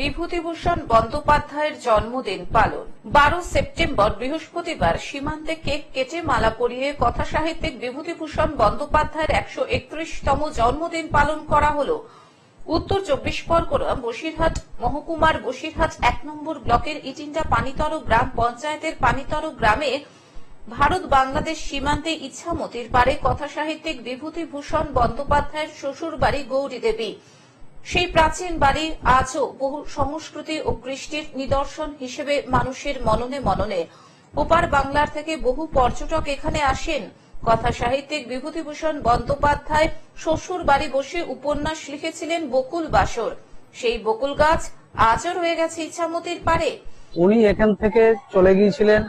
বিভূতিভূষণ বন্দ্যোপাধ্যায়ের জন্মদিন পালন। বারো সেপ্টেম্বর, বৃহস্পতিবার সীমান্তে কেক কেটে মালা পরিয়ে কথা সাহিত্যিক বিভূতিভূষণ বন্দ্যোপাধ্যায়ের একশো একত্রিশতম জন্মদিন পালন করা হলো। উত্তর চব্বিশ পরগনা, বসিরহাট, মহকুমার বসিরহাট এক নম্বর ব্লকের ইটিন্ডা পানিতর গ্রাম পঞ্চায়েতের পানিতর গ্রামে ভারত বাংলাদেশ সীমান্তে ইচ্ছামতির পারে কথা সাহিত্যিক বিভূতিভূষণ বন্দ্যোপাধ্যায়ের শ্বশুর বাড়ি গৌরী দেবী। সেই প্রাচীন বাড়ি আজও বহু সংস্কৃতি ও কৃষ্টির নিদর্শন হিসেবে মানুষের মননে মননে। ওপার বাংলার থেকে বহু পর্যটক এখানে আসেন। কথা সাহিত্যিক বিভূতিভূষণ বন্দ্যোপাধ্যায় শ্বশুর বাড়ি বসে উপন্যাস লিখেছিলেন বকুল বাসর। সেই বকুল গাছ আজও রয়ে গেছে ইচ্ছামতির পারে উনি এখান থেকে চলে গিয়েছিলেন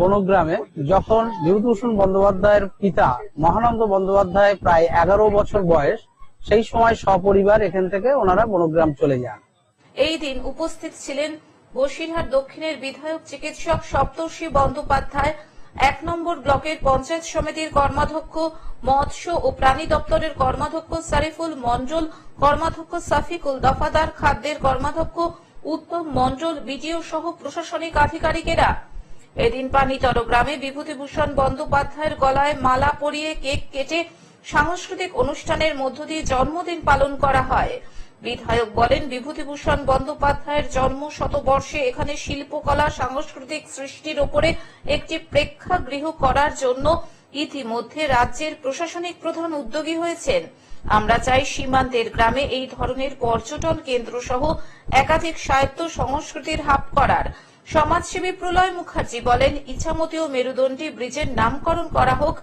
বনগ্রামে যখন বিভূতিভূষণ বন্দ্যোপাধ্যায়ের পিতা মহানন্দ বন্দ্যোপাধ্যায় প্রায় এগারো বছর বয়স সেই সময় সপরিবার এখান থেকে ওনারা বনগ্রাম চলে যান। এই দিন উপস্থিত ছিলেন বসিরহাট দক্ষিণের বিধায়ক চিকিৎসক সপ্তর্ষি বন্দ্যোপাধ্যায়, এক নম্বর ব্লকের পঞ্চায়েত সমিতির কর্মাধ্যক্ষ মৎস্য ও প্রাণী দপ্তরের কর্মাধ্যক্ষ সারিফুল মন্ডল কর্মাধ্যক্ষ সাফিকুল দফাদার খাদ্যের কর্মাধ্যক্ষ উত্তম মন্ডল বিডিও সহ প্রশাসনিক আধিকারিকেরা। এদিন পানিতর গ্রামে বিভূতিভূষণ বন্দ্যোপাধ্যায়ের গলায় মালা পরিয়ে কেক কেটে সাংস্কৃতিক অনুষ্ঠানের মধ্য দিয়ে জন্মদিন পালন করা হয়। বিধায়ক বলেন, বিভূতিভূষণ বন্দ্যোপাধ্যায়ের জন্ম শতবর্ষে এখানে শিল্পকলা, সাংস্কৃতিক সৃষ্টির ওপরে একটি প্রেক্ষাগৃহ করার জন্য ইতিমধ্যে রাজ্যের প্রশাসনিক প্রধান উদ্যোগী হয়েছেন। আমরা চাই সীমান্তের গ্রামে এই ধরনের পর্যটন কেন্দ্র সহ একাধিক সাহিত্য সংস্কৃতির হাব করার। সমাজসেবী প্রলয় মুখার্জি বলেন, ইছামতি ও মেরুদণ্ডী ব্রিজের নামকরণ করা হোক,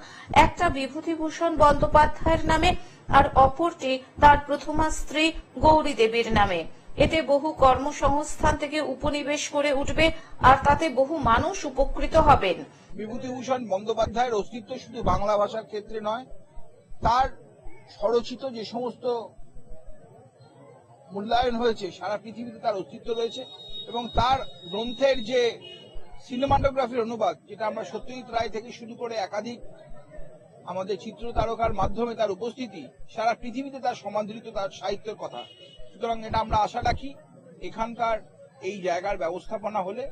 একটা বিভূতিভূষণ বন্দ্যোপাধ্যায়ের নামে, আর অপরটি তার প্রথমা স্ত্রী গৌরী দেবীর নামে। এতে বহু কর্মসংস্থান থেকে উপনিবেশ করে উঠবে, আর তাতে বহু মানুষ উপকৃত হবেন। বিভূতিভূষণ বন্দ্যোপাধ্যায়ের অস্তিত্ব শুধু বাংলা ভাষার ক্ষেত্রে নয়, তার স্বরচিত যে সমস্ত মূল্যায়ন হয়েছে, সারা পৃথিবীতে তার অস্তিত্ব রয়েছে। এবং তার গ্রন্থের যে সিনেমাটোগ্রাফির অনুবাদ যেটা আমরা সত্যজিৎ রায় থেকে শুরু করে একাধিক আমাদের চিত্র তারকার মাধ্যমে তার উপস্থিতি সারা পৃথিবীতে তার সমাদৃত তার সাহিত্যের কথা। সুতরাং এটা আমরা আশা রাখি এখানকার এই জায়গার ব্যবস্থাপনা হলে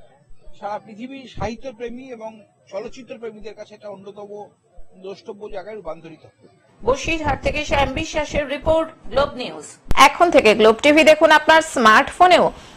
সারা পৃথিবীর সাহিত্যপ্রেমী এবং চলচ্চিত্র প্রেমীদের কাছে এটা অন্যতম দ্রষ্টব্য জায়গায় রূপান্তরিত হবে। বসিরহাট থেকে শ্যাম বিশ্বাসের রিপোর্ট গ্লোব নিউজ। এখন থেকে গ্লোব টিভি দেখুন আপনার স্মার্টফোনেও।